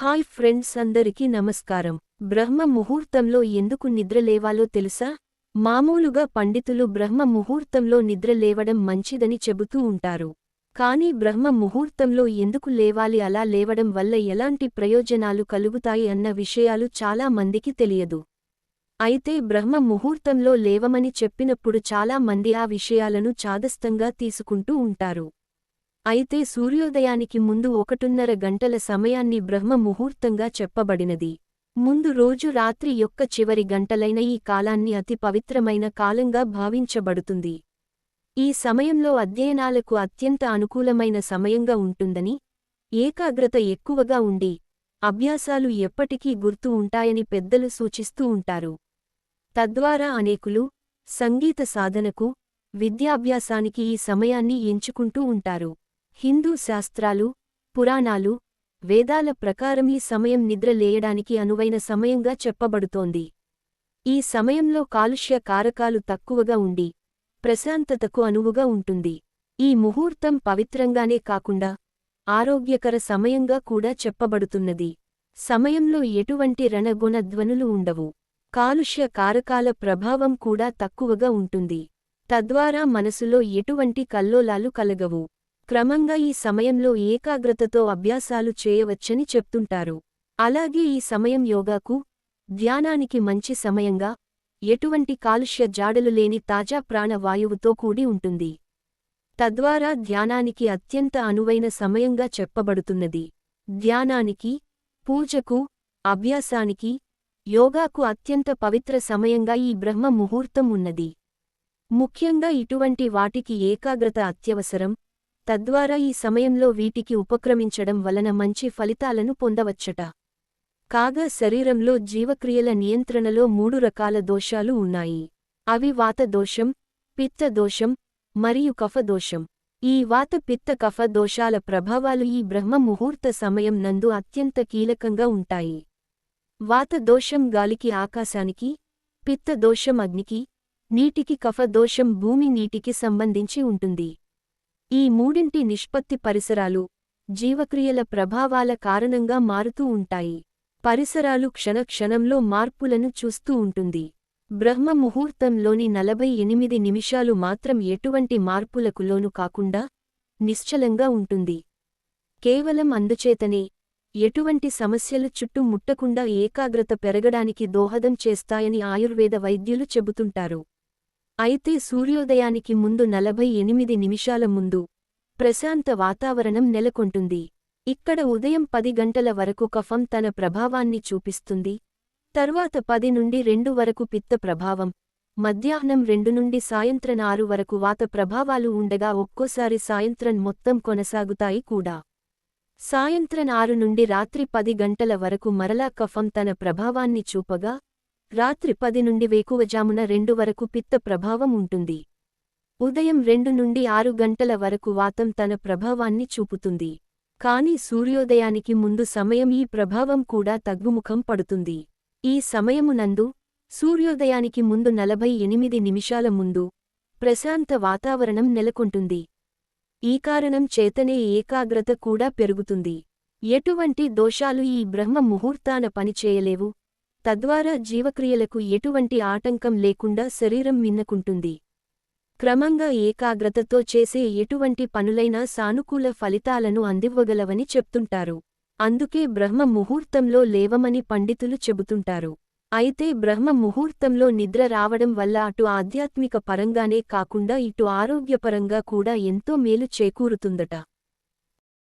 Hi friends అందరికీ నమస్కారం. బ్రహ్మ ముహూర్తంలో ఎందుకు నిద్ర లేవాలో తెలుసా? మామూలుగా పండితులు బ్రహ్మ ముహూర్తంలో నిద్ర లేవడం మంచిదని చెబుతూ ఉంటారు. కానీ బ్రహ్మ ముహూర్తంలో ఎందుకు లేవాలి? అలా లేవడం వల్ల ఎలాంటి ప్రయోజనాలు కలుగుతాయి? అన్న విషయాలు చాలా మందికి తెలియదు. అయితే బ్రహ్మ ముహూర్తంలో లేవమని చెప్పినప్పుడు చాలా మంది ఆ విషయాలను చాదస్తంగా తీసుకుంటూ ఉంటారు. అయితే సూర్యోదయానికి ముందు ఒకటున్నర గంటల సమయాన్ని బ్రహ్మ ముహూర్తంగా చెప్పబడినది. ముందు రోజు రాత్రి యొక్క చివరి గంటలైన ఈ కాలాన్ని అతి పవిత్రమైన కాలంగా భావించబడుతుంది. ఈ సమయంలో అధ్యయనాలకు అత్యంత అనుకూలమైన సమయంగా ఉంటుందని ఏకాగ్రత ఎక్కువగా ఉండి అభ్యాసాలు ఎప్పటికీ గుర్తు ఉంటాయని పెద్దలు సూచిస్తూ ఉంటారు. తద్వారా అనేకులు సంగీత సాధనకు విద్యాభ్యాసానికి ఈ సమయాన్ని ఎంచుకుంటూ ఉంటారు. హిందూ శాస్త్రాలు పురాణాలు వేదాల ప్రకారం ఈ సమయం నిద్ర లేయడానికి అనువైన సమయంగా చెప్పబడుతోంది. ఈ సమయంలో కాలుష్య కారకాలు తక్కువగా ఉండి ప్రశాంతతకు అనువుగా ఉంటుంది. ఈ ముహూర్తం పవిత్రంగానే కాకుండా ఆరోగ్యకర సమయంగా కూడా చెప్పబడుతున్నది. సమయంలో ఎటువంటి రణగుణ ధ్వనులు ఉండవు. కాలుష్య కారకాల ప్రభావం కూడా తక్కువగా ఉంటుంది. తద్వారా మనసులో ఎటువంటి కల్లోలాలు కలగవు. క్రమంగా ఈ సమయంలో ఏకాగ్రతతో అభ్యాసాలు చేయవచ్చని చెప్తుంటారు. అలాగే ఈ సమయం యోగాకు ధ్యానానికి మంచి సమయంగా ఎటువంటి కాలుష్య జాడలు లేని తాజా ప్రాణవాయువుతో కూడి ఉంటుంది. తద్వారా ధ్యానానికి అత్యంత అనువైన సమయంగా చెప్పబడుతున్నది. ధ్యానానికి పూజకు అభ్యాసానికి యోగాకు అత్యంత పవిత్ర సమయంగా ఈ బ్రహ్మ ముహూర్తం ఉన్నది. ముఖ్యంగా ఇటువంటి వాటికి ఏకాగ్రత అత్యవసరం తద్వారా ఈ సమయంలో వీటికి ఉపక్రమించడం వలన మంచి ఫలితాలను పొందవచ్చట. కాగా శరీరంలో జీవక్రియల నియంత్రణలో మూడు రకాల దోషాలు ఉన్నాయి. అవి వాతదోషం పిత్తదోషం మరియు కఫదోషం ఈ వాత పిత్త కఫ దోషాల ప్రభావాలు ఈ బ్రహ్మ ముహూర్త సమయం నందు అత్యంత కీలకంగా ఉంటాయి. వాతదోషం గాలికి ఆకాశానికి పిత్తదోషం అగ్నికి నీటికి కఫదోషం భూమి నీటికి సంబంధించి ఉంటుంది. ఈ మూడింటి నిష్పత్తి పరిసరాలు జీవక్రియల ప్రభావాల కారణంగా మారుతూ ఉంటాయి. పరిసరాలు క్షణక్షణంలో మార్పులను చూస్తూ ఉంటుంది. బ్రహ్మ ముహూర్తంలోని నలభై ఎనిమిది నిమిషాలు మాత్రం ఎటువంటి మార్పులకు లోను కాకుండా నిశ్చలంగా ఉంటుంది. కేవలం అందుచేతనే ఎటువంటి సమస్యలు చుట్టూ ముట్టకుండా ఏకాగ్రత పెరగడానికి దోహదం చేస్తాయని ఆయుర్వేద వైద్యులు చెబుతుంటారు. అయితే సూర్యోదయానికి ముందు నలభై ఎనిమిది నిమిషాల ముందు ప్రశాంత వాతావరణం నెలకొంటుంది. ఇక్కడ ఉదయం పది గంటల వరకు కఫం తన ప్రభావాన్ని చూపిస్తుంది. తర్వాత పది నుండి రెండు వరకు పిత్త ప్రభావం. మధ్యాహ్నం రెండు నుండి సాయంత్రం ఆరు వరకు వాత ప్రభావాలు ఉండగా ఒక్కోసారి సాయంత్రం మొత్తం కొనసాగుతాయి కూడా. సాయంత్రం ఆరు నుండి రాత్రి పది గంటల వరకు మరలా కఫం తన ప్రభావాన్ని చూపగా రాత్రి పది నుండి వేకువజామున రెండు వరకు పిత్త ప్రభావం ఉంటుంది. ఉదయం రెండు నుండి ఆరు గంటల వరకు వాతం తన ప్రభావాన్ని చూపుతుంది. కాని సూర్యోదయానికి ముందు సమయం ఈ ప్రభావం కూడా తగ్గుముఖం పడుతుంది. ఈ సమయమునందు సూర్యోదయానికి ముందు నలభై ఎనిమిది నిమిషాల ముందు ప్రశాంత వాతావరణం నెలకొంటుంది. ఈ కారణం చేతనే ఏకాగ్రత కూడా పెరుగుతుంది. ఎటువంటి దోషాలు ఈ బ్రహ్మ ముహూర్తాన పనిచేయలేవు. తద్వారా జీవక్రియలకు ఎటువంటి ఆటంకం లేకుండా శరీరం మిన్నకుంటుంది. క్రమంగా ఏకాగ్రతతో చేసే ఎటువంటి పనులైనా సానుకూల ఫలితాలను అందివ్వగలవని చెప్తుంటారు. అందుకే బ్రహ్మ ముహూర్తంలో లేవమని పండితులు చెబుతుంటారు. అయితే బ్రహ్మ ముహూర్తంలో నిద్ర రావడం వల్ల అటు ఆధ్యాత్మిక పరంగానే కాకుండా ఇటు ఆరోగ్యపరంగా కూడా ఎంతో మేలు చేకూరుతుందట.